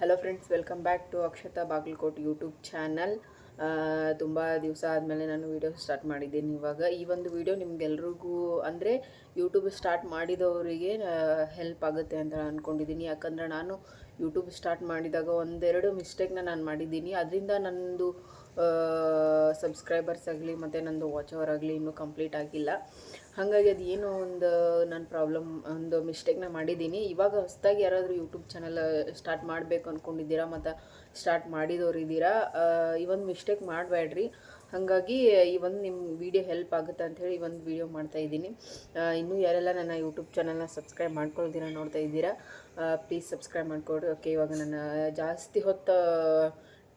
Hello friends welcome back to Akshata Bagalkot YouTube channel ತುಂಬ ದಿವಸ ಆದಮೇಲೆ ನಾನು ವೀಡಿಯೋ ಸ್ಟಾರ್ಟ್ ಮಾಡಿದ್ದೀನಿ ಇವಾಗ. ಈ ಒಂದು ವಿಡಿಯೋ ನಿಮ್ಗೆಲ್ರಿಗೂ ಅಂದರೆ ಯೂಟ್ಯೂಬ್ ಸ್ಟಾರ್ಟ್ ಮಾಡಿದವರಿಗೆ ಹೆಲ್ಪ್ ಆಗುತ್ತೆ ಅಂತ ಅಂದ್ಕೊಂಡಿದ್ದೀನಿ ಯಾಕಂದರೆ ನಾನು ಯೂಟ್ಯೂಬ್ ಸ್ಟಾರ್ಟ್ ಮಾಡಿದಾಗ ಒಂದೆರಡು ಮಿಸ್ಟೇಕ್ನ ನಾನು ಮಾಡಿದ್ದೀನಿ. ಅದರಿಂದ ನನ್ನದು ಸಬ್ಸ್ಕ್ರೈಬರ್ಸ್ ಆಗಲಿ, ಮತ್ತು ನಂದು ವಾಚ್ ಅವರ್ ಆಗಲಿ ಇನ್ನೂ ಕಂಪ್ಲೀಟ್ ಆಗಿಲ್ಲ. ಹಾಗಾಗಿ ಅದು ಏನೋ ಒಂದು ನನ್ನ ಪ್ರಾಬ್ಲಮ್ ಒಂದು ಮಿಸ್ಟೇಕ್ನ ಮಾಡಿದ್ದೀನಿ ಇವಾಗ ಹೊಸದಾಗಿ ಯಾರಾದರೂ ಯೂಟ್ಯೂಬ್ ಚಾನಲ್ ಸ್ಟಾರ್ಟ್ ಮಾಡಬೇಕು ಅಂದ್ಕೊಂಡಿದ್ದೀರಾ ಮತ್ತು ಸ್ಟಾರ್ಟ್ ಮಾಡಿದವ್ರು ಇದ್ದೀರಾ ಈ ಒಂದು ಮಿಸ್ಟೇಕ್ ಮಾಡಬೇಡ್ರಿ ಹಾಗಾಗಿ ಈ ಒಂದು ನಿಮ್ಮ ವಿಡಿಯೋ ಹೆಲ್ಪ್ ಆಗುತ್ತೆ ಅಂಥೇಳಿ ಈ ಒಂದು ವಿಡಿಯೋ ಮಾಡ್ತಾ ಇದ್ದೀನಿ. ಇನ್ನೂ ಯಾರೆಲ್ಲ ನನ್ನ ಯೂಟ್ಯೂಬ್ ಚಾನಲ್ನ ಸಬ್ಸ್ಕ್ರೈಬ್ ಮಾಡ್ಕೊಳ್ತೀರಾ ನೋಡ್ತಾ ಇದ್ದೀರಾ ಪ್ಲೀಸ್ ಸಬ್ಸ್ಕ್ರೈಬ್ ಮಾಡಿಕೊಡ್ರಿ ಓಕೆ ಇವಾಗ ನಾನು ಜಾಸ್ತಿ ಹೊತ್ತು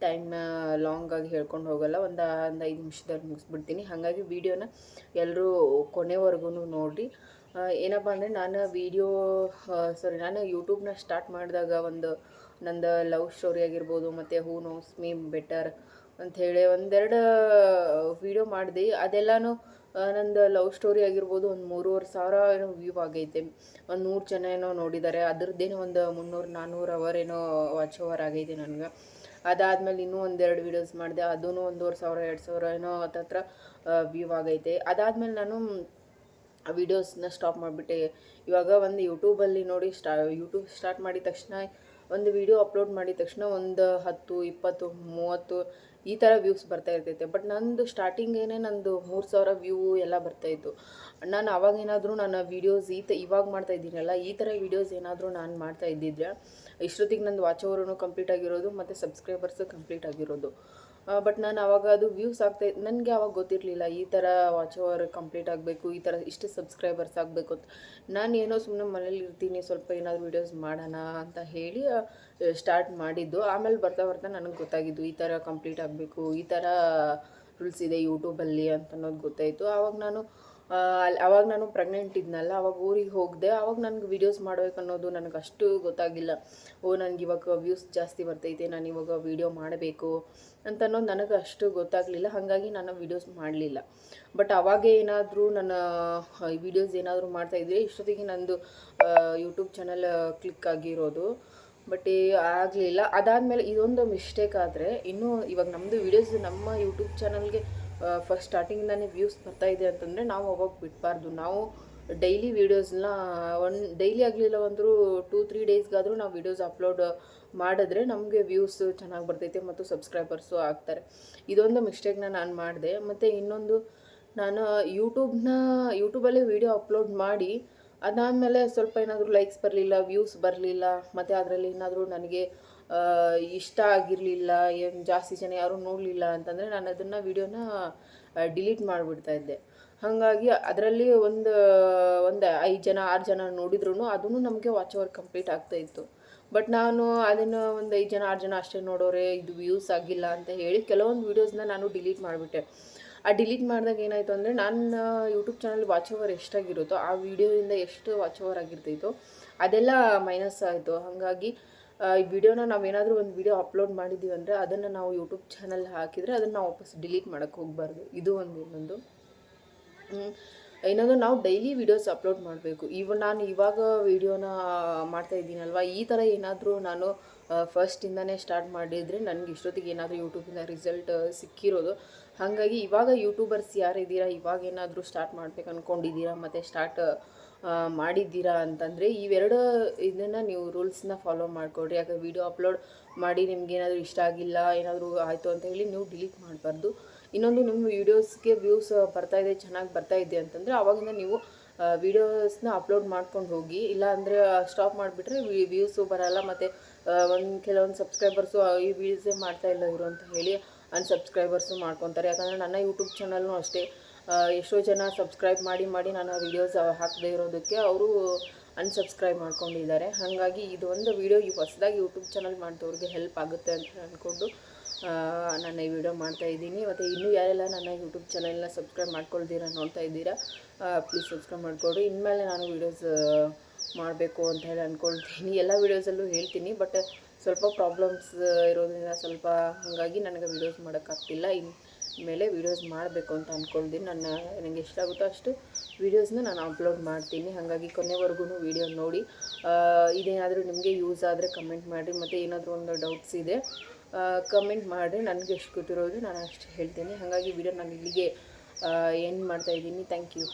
ಟೈಮ್ನ ಲಾಂಗ್ ಆಗಿ ಹೇಳ್ಕೊಂಡು ಹೋಗಲ್ಲ, ಒಂದು ಒಂದು ಐದು ನಿಮಿಷದಲ್ಲಿ ಮುಗಿಸ್ಬಿಡ್ತೀನಿ. ಹಾಗಾಗಿ ವೀಡಿಯೋನ ಎಲ್ಲರೂ ಕೊನೆವರೆಗೂ ನೋಡಿರಿ. ಏನಪ್ಪ ಅಂದರೆ ನಾನು ವೀಡಿಯೋ ಸಾರಿ ನಾನು ಯೂಟ್ಯೂಬ್ನ ಸ್ಟಾರ್ಟ್ ಮಾಡಿದಾಗ ಒಂದು ನಂದು ಲವ್ ಸ್ಟೋರಿ ಆಗಿರ್ಬೋದು, ಮತ್ತು ಹೂ ನೋಸ್ ಮೀ ಬೆಟರ್ ಅಂಥೇಳಿ ಒಂದೆರಡು ವೀಡಿಯೋ ಮಾಡಿದೆ. ಅದೆಲ್ಲನೂ ನಂದು ಲವ್ ಸ್ಟೋರಿ ಆಗಿರ್ಬೋದು, ಒಂದು ಮೂರುವರೆ ಸಾವಿರ ಏನೋ ವ್ಯೂ ಆಗೈತೆ. ಒಂದು ನೂರು ಜನ ಏನೋ ನೋಡಿದ್ದಾರೆ ಅದ್ರದ್ದೇನೋ ಒಂದು ಮುನ್ನೂರು ನಾನ್ನೂರು ಅವರ್ ಏನೋ ವಾಚ್ ಅವರ್ ಆಗೈತೆ ನನಗೆ. ಅದಾದಮೇಲೆ ಇನ್ನೂ ಒಂದೆರಡು ವೀಡಿಯೋಸ್ ಮಾಡಿದೆ. ಅದೂ ಒಂದೂವರೆ ಸಾವಿರ, ಎರಡು ಸಾವಿರ ಏನೋ ಹತ್ತತ್ರ ವ್ಯೂ ಆಗೈತೆ. ಅದಾದಮೇಲೆ ನಾನು ಆ ವೀಡಿಯೋಸ್ನ ಸ್ಟಾಪ್ ಮಾಡಿಬಿಟ್ಟೆ. ಇವಾಗ ಒಂದು ಯೂಟ್ಯೂಬಲ್ಲಿ ನೋಡಿ ಸ್ಟಾ ಯೂಟ್ಯೂಬ್ ಸ್ಟಾರ್ಟ್ ಮಾಡಿದ ತಕ್ಷಣ, ಒಂದು ವೀಡಿಯೋ ಅಪ್ಲೋಡ್ ಮಾಡಿದ ತಕ್ಷಣ ಒಂದು ಹತ್ತು, ಇಪ್ಪತ್ತು, ಮೂವತ್ತು ಈ ಥರ ವ್ಯೂಸ್ ಬರ್ತಾ ಇರ್ತೈತೆ. ಬಟ್ ನಂದು ಸ್ಟಾರ್ಟಿಂಗೇನೆ ನಂದು ಮೂರು ಸಾವಿರ ವ್ಯೂ ಎಲ್ಲ ಬರ್ತಾಯಿತ್ತು ನಾನು ಅವಾಗೇನಾದರೂ ನಾನು ವೀಡಿಯೋಸ್ ಈ ತ, ಇವಾಗ ಮಾಡ್ತಾ ಇದ್ದೀನಲ್ಲ, ಈ ಥರ ವೀಡಿಯೋಸ್ ಏನಾದರೂ ನಾನು ಮಾಡ್ತಾ ಇದ್ದಿದ್ರೆ, ಇಷ್ಟೊತ್ತಿಗೆ ನಂದು ವಾಚ್ ಓವರೂ ಕಂಪ್ಲೀಟ್ ಆಗಿರೋದು, ಮತ್ತು ಸಬ್ಸ್ಕ್ರೈಬರ್ಸು ಕಂಪ್ಲೀಟ್ ಆಗಿರೋದು. ಬಟ್ ನಾನು ಅವಾಗ ಅದು ವ್ಯೂಸ್ ಆಗ್ತಾ ನನಗೆ ಅವಾಗ ಗೊತ್ತಿರಲಿಲ್ಲ, ಈ ಥರ ವಾಚ್ ಓವರ್ ಕಂಪ್ಲೀಟ್ ಆಗಬೇಕು, ಈ ಥರ ಇಷ್ಟು ಸಬ್ಸ್ಕ್ರೈಬರ್ಸ್ ಆಗಬೇಕು ಅಂತ. ನಾನು ಏನೋ ಸುಮ್ಮನೆ ಮನೇಲಿ ಇರ್ತೀನಿ, ಸ್ವಲ್ಪ ಏನಾದರೂ ವೀಡಿಯೋಸ್ ಮಾಡೋಣ ಅಂತ ಹೇಳಿ ಸ್ಟಾರ್ಟ್ ಮಾಡಿದ್ದು. ಆಮೇಲೆ ಬರ್ತಾ ಬರ್ತಾ ನನಗೆ ಗೊತ್ತಾಗಿದ್ದು, ಈ ಥರ ಕಂಪ್ಲೀಟ್ ಈ ಥರ ರೂಲ್ಸ್ ಇದೆ ಯೂಟ್ಯೂಬಲ್ಲಿ ಅಂತ ಅನ್ನೋದು ಗೊತ್ತಾಯಿತು. ಆವಾಗ ನಾನು ಅಲ್ಲಿ ಅವಾಗ ನಾನು ಪ್ರೆಗ್ನೆಂಟ್ ಇದ್ನಲ್ಲ ಅವಾಗ ಊರಿಗೆ ಹೋಗಿದೆ ಅವಾಗ ನನಗೆ ವೀಡಿಯೋಸ್ ಮಾಡ್ಬೇಕು ಅನ್ನೋದು ನನಗೆ ಅಷ್ಟು ಗೊತ್ತಾಗಿಲ್ಲ. ಓ, ನನಗೆ ಇವಾಗ ವ್ಯೂಸ್ ಜಾಸ್ತಿ ಬರ್ತೈತೆ, ನಾನು ಇವಾಗ ವೀಡಿಯೋ ಮಾಡಬೇಕು ಅಂತ ಅನ್ನೋದು ನನಗೆ ಅಷ್ಟು ಗೊತ್ತಾಗಲಿಲ್ಲ. ಹಾಗಾಗಿ ನಾನು ವೀಡಿಯೋಸ್ ಮಾಡಲಿಲ್ಲ. ಬಟ್ ಅವಾಗ ಏನಾದರೂ ನನ್ನ ವೀಡಿಯೋಸ್ ಏನಾದರೂ ಮಾಡ್ತಾಯಿದ್ರೆ ಇಷ್ಟೊತ್ತಿಗೆ ನಂದು ಯೂಟ್ಯೂಬ್ ಚಾನಲ್ ಕ್ಲಿಕ್ ಆಗಿರೋದು. ಬಟ್ ಆಗಲಿಲ್ಲ. ಅದಾದಮೇಲೆ ಇದೊಂದು ಮಿಸ್ಟೇಕ್ ಆದರೆ, ಇನ್ನೂ ಇವಾಗ ನಮ್ಮದು ವೀಡಿಯೋಸ್ ನಮ್ಮ ಯೂಟ್ಯೂಬ್ ಚಾನಲ್ಗೆ ಫಸ್ಟ್ ಸ್ಟಾರ್ಟಿಂಗಿಂದನೇ ವ್ಯೂಸ್ ಬರ್ತಾ ಇದೆ ಅಂತಂದರೆ ನಾವು ಅವಾಗ ಬಿಡಬಾರ್ದು. ನಾವು ಡೈಲಿ ವೀಡಿಯೋಸ್ನ ಒನ್ ಡೈಲಿ ಆಗಲಿಲ್ಲ ಅಂದರೂ ಟೂ ತ್ರೀ ಡೇಸ್ಗಾದರೂ ನಾವು ವೀಡಿಯೋಸ್ ಅಪ್ಲೋಡ್ ಮಾಡಿದ್ರೆ ನಮಗೆ ವ್ಯೂಸ್ ಚೆನ್ನಾಗಿ ಬರ್ತೈತೆ ಮತ್ತು ಸಬ್ಸ್ಕ್ರೈಬರ್ಸು ಆಗ್ತಾರೆ. ಇದೊಂದು ಮಿಸ್ಟೇಕ್ನ ನಾನು ಮಾಡಿದೆ. ಮತ್ತು ಇನ್ನೊಂದು, ನಾನು ಯೂಟ್ಯೂಬ್ನ ಯೂಟ್ಯೂಬಲ್ಲೇ ವೀಡಿಯೋ ಅಪ್ಲೋಡ್ ಮಾಡಿ ಅದಾದಮೇಲೆ ಸ್ವಲ್ಪ ಏನಾದರೂ ಲೈಕ್ಸ್ ಬರಲಿಲ್ಲ ವ್ಯೂಸ್ ಬರಲಿಲ್ಲ, ಮತ್ತು ಅದರಲ್ಲಿ ಏನಾದರೂ ನನಗೆ ಇಷ್ಟ ಆಗಿರಲಿಲ್ಲ, ಏನು ಜಾಸ್ತಿ ಜನ ಯಾರೂ ನೋಡಲಿಲ್ಲ ಅಂತಂದರೆ ನಾನು ಅದನ್ನು ವೀಡಿಯೋನ ಡಿಲೀಟ್ ಮಾಡಿಬಿಡ್ತಾ ಇದ್ದೆ. ಹಾಗಾಗಿ ಅದರಲ್ಲಿ ಒಂದು ಒಂದು ಐದು ಜನ, ಆರು ಜನ ನೋಡಿದ್ರು ಅದೂ ನಮಗೆ ವಾಚ್ ಅವರ್ ಕಂಪ್ಲೀಟ್ ಆಗ್ತಾಯಿತ್ತು ಬಟ್ ನಾನು ಅದನ್ನು ಒಂದು ಐದು ಜನ, ಆರು ಜನ ಅಷ್ಟೇ ನೋಡೋರೆ, ಇದು ವ್ಯೂಸ್ ಆಗಿಲ್ಲ ಅಂತ ಹೇಳಿ ಕೆಲವೊಂದು ವೀಡಿಯೋಸ್ನ ನಾನು ಡಿಲೀಟ್ ಮಾಡಿಬಿಟ್ಟೆ. ಆ ಡಿಲೀಟ್ ಮಾಡಿದಾಗ ಏನಾಯಿತು ಅಂದರೆ ನನ್ನ ಯೂಟ್ಯೂಬ್ ಚಾನಲ್ ವಾಚ್ ಓವರ್ ಎಷ್ಟಾಗಿರುತ್ತೋ ಆ ವಿಡಿಯೋದಿಂದ ಎಷ್ಟು ವಾಚ್ ಓವರ್ ಆಗಿರ್ತೈತೋ ಅದೆಲ್ಲ ಮೈನಸ್ ಆಯಿತು. ಹಾಗಾಗಿ ಈ ವಿಡಿಯೋನ ನಾವೇನಾದರೂ ಒಂದು ವಿಡಿಯೋ ಅಪ್ಲೋಡ್ ಮಾಡಿದ್ದೀವಿ ಅಂದರೆ ಅದನ್ನು ನಾವು ಯೂಟ್ಯೂಬ್ ಚಾನಲ್ ಹಾಕಿದರೆ ಅದನ್ನು ನಾವು ವಾಪಸ್ ಡಿಲೀಟ್ ಮಾಡೋಕ್ಕೆ ಹೋಗಬಾರ್ದು. ಇದು ಒಂದು ಇನ್ನೊಂದು. ಇನ್ನೊಂದು ನಾವು ಡೈಲಿ ವಿಡಿಯೋಸ್ ಅಪ್ಲೋಡ್ ಮಾಡಬೇಕು. ಇವ, ನಾನು ಇವಾಗ ವಿಡಿಯೋನ ಮಾಡ್ತಾ ಇದ್ದೀನಲ್ವ? ಈ ಥರ ಏನಾದರೂ ನಾನು ಫಸ್ಟಿಂದನೇ ಸ್ಟಾರ್ಟ್ ಮಾಡಿದರೆ ನನಗೆ ಇಷ್ಟೊತ್ತಿಗೆ ಏನಾದರೂ ಯೂಟ್ಯೂಬಿಂದ ರಿಸಲ್ಟ್ ಸಿಕ್ಕಿರೋದು ಹಾಗಾಗಿ ಇವಾಗ ಯೂಟ್ಯೂಬರ್ಸ್ ಯಾರಿದ್ದೀರಾ ಇವಾಗ ಏನಾದರೂ ಸ್ಟಾರ್ಟ್ ಮಾಡ್ಬೇಕು ಅಂದ್ಕೊಂಡಿದ್ದೀರಾ ಮತ್ತು ಸ್ಟಾರ್ಟ್ ಮಾಡಿದ್ದೀರಾ ಅಂತಂದರೆ ಇವೆರಡು ಇದನ್ನು ನೀವು ರೂಲ್ಸ್ನ ಫಾಲೋ ಮಾಡಿಕೊಡ್ರಿ ಯಾಕೆ ವೀಡಿಯೋ ಅಪ್ಲೋಡ್ ಮಾಡಿ ನಿಮ್ಗೆ ಏನಾದರೂ ಇಷ್ಟ ಆಗಿಲ್ಲ, ಏನಾದರೂ ಆಯಿತು ಅಂತ ಹೇಳಿ ನೀವು ಡಿಲೀಟ್ ಮಾಡಬಾರ್ದು. ಇನ್ನೊಂದು ನಿಮ್ಮ ವೀಡಿಯೋಸ್ಗೆ ವ್ಯೂಸ್ ಇದೆ, ಚೆನ್ನಾಗಿ ಬರ್ತಾ ಇದೆ ಅಂತಂದರೆ ಆವಾಗಿಂದ ನೀವು ವೀಡಿಯೋಸ್ನ ಅಪ್ಲೋಡ್ ಮಾಡ್ಕೊಂಡು ಹೋಗಿ ಇಲ್ಲ ಅಂದರೆ ಸ್ಟಾಪ್ ಮಾಡಿಬಿಟ್ರೆ ವ್ಯೂಸು ಬರೋಲ್ಲ. ಮತ್ತು ಒಂದು ಕೆಲವೊಂದು ಸಬ್ಸ್ಕ್ರೈಬರ್ಸು ಈ ವೀಡಿಯೋಸೇ ಮಾಡ್ತಾ ಇಲ್ಲ ಇವರು ಅಂತ ಹೇಳಿ ಅನ್ಸಬ್ಸ್ಕ್ರೈಬರ್ಸು ಮಾಡ್ಕೊತಾರೆ. ಯಾಕಂದರೆ ನನ್ನ ಯೂಟ್ಯೂಬ್ ಚಾನಲ್ನೂ ಅಷ್ಟೇ. ಎಷ್ಟೋ ಜನ ಸಬ್ಸ್ಕ್ರೈಬ್ ಮಾಡಿ ಮಾಡಿ ನಾನು ವೀಡಿಯೋಸ್ ಹಾಕದೇ ಇರೋದಕ್ಕೆ ಅವರು ಅನ್ಸಬ್ಸ್ಕ್ರೈಬ್ ಮಾಡ್ಕೊಂಡಿದ್ದಾರೆ. ಹಾಗಾಗಿ ಇದೊಂದು ವೀಡಿಯೋ ಈ ಹೊಸದಾಗಿ ಯೂಟ್ಯೂಬ್ ಚಾನಲ್ ಮಾಡಿದವ್ರಿಗೆ ಹೆಲ್ಪ್ ಆಗುತ್ತೆ ಅಂತ ಅಂದ್ಕೊಂಡು ನಾನು ಈ ವಿಡಿಯೋ ಮಾಡ್ತಾ ಇದ್ದೀನಿ. ಮತ್ತು ಇನ್ನೂ ಯಾರೆಲ್ಲ ನನ್ನ ಯೂಟ್ಯೂಬ್ ಚಾನಲ್ನ ಸಬ್ಸ್ಕ್ರೈಬ್ ಮಾಡ್ಕೊಳ್ತೀರಾ ನೋಡ್ತಾ ಇದ್ದೀರಾ ಪ್ಲೀಸ್ ಸಬ್ಸ್ಕ್ರೈಬ್ ಮಾಡಿಕೊಡ್ರಿ ಇನ್ಮೇಲೆ ನಾನು ವೀಡಿಯೋಸ್ ಮಾಡಬೇಕು ಅಂತ ಹೇಳಿ ಅಂದ್ಕೊಳ್ತೀನಿ ಎಲ್ಲ ವೀಡಿಯೋಸಲ್ಲೂ ಹೇಳ್ತೀನಿ. ಬಟ್ ಸ್ವಲ್ಪ ಪ್ರಾಬ್ಲಮ್ಸ್ ಇರೋದ್ರಿಂದ ಸ್ವಲ್ಪ ಹಾಗಾಗಿ ನನಗೆ ವೀಡಿಯೋಸ್ ಮಾಡೋಕ್ಕಾಗ್ತಿಲ್ಲ ಇನ್ನು ಮೇಲೆ ವೀಡಿಯೋಸ್ ಮಾಡಬೇಕು ಅಂತ ಅಂದ್ಕೊಂಡಿದ್ದೀನಿ ನನ್ನ ನನಗೆ ಎಷ್ಟಾಗುತ್ತೋ ಅಷ್ಟು ವೀಡಿಯೋಸ್ನ ನಾನು ಅಪ್ಲೋಡ್ ಮಾಡ್ತೀನಿ. ಹಾಗಾಗಿ ಕೊನೆವರೆಗೂ ವೀಡಿಯೋ ನೋಡಿ. ಇದೇನಾದರೂ ನಿಮಗೆ ಯೂಸ್ ಆದರೆ ಕಮೆಂಟ್ ಮಾಡಿರಿ. ಮತ್ತು ಏನಾದರೂ ಒಂದು ಡೌಟ್ಸ್ ಇದೆ ಕಮೆಂಟ್ ಮಾಡಿರಿ. ನನಗೆ ಎಷ್ಟು ಗೊತ್ತಿರೋದು ನಾನು ಅಷ್ಟು ಹೇಳ್ತೀನಿ. ಹಾಗಾಗಿ ವೀಡಿಯೋ ನಾನು ಇಲ್ಲಿಗೆ ಏನು ಮಾಡ್ತಾಯಿದ್ದೀನಿ ಥ್ಯಾಂಕ್ ಯು